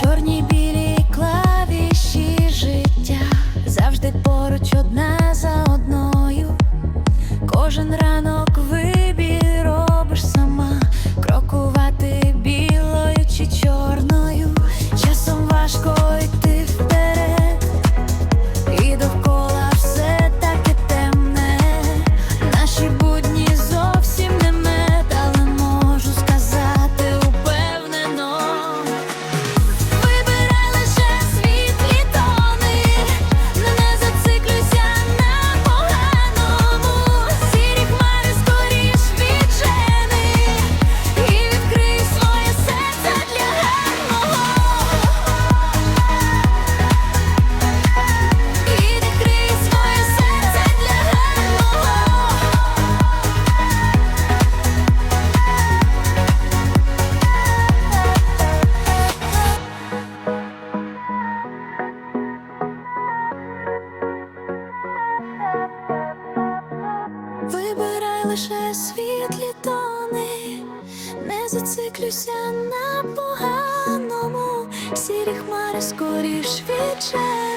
Чорні білі клавіші життя завжди поруч одна за одною, кожен ранок. Вибирай лише світлі тони, не зациклюйся на поганому, сірі хмари скоріш відчай.